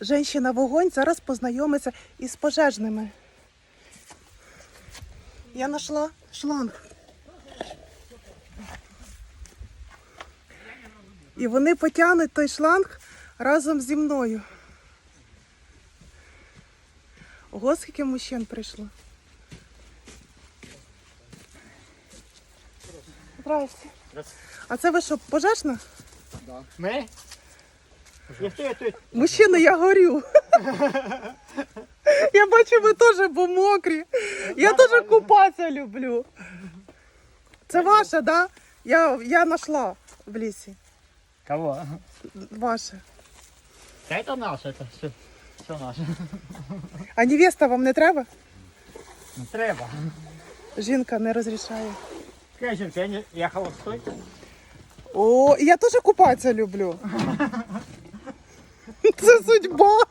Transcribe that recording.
Женщина вогонь зараз познайомиться із пожежними. Я знайшла шланг. І вони потягнуть той шланг разом зі мною. Ого, скільки мужчин прийшло. Здрасте. А це ви що, пожежна? Ми? Я? Мужчина, я горю. Я бачу, ви теж бо мокрі. Я теж купатися люблю. Це ваша, да? Я, я знайшла в лісі. Кого? Ваше. Та это наше, это все. Все наше. А невеста вам не треба? Не треба. Жінка не розрішає. Скажем, я, не, я холостой. О, я теж купатися люблю. Você sou de boa.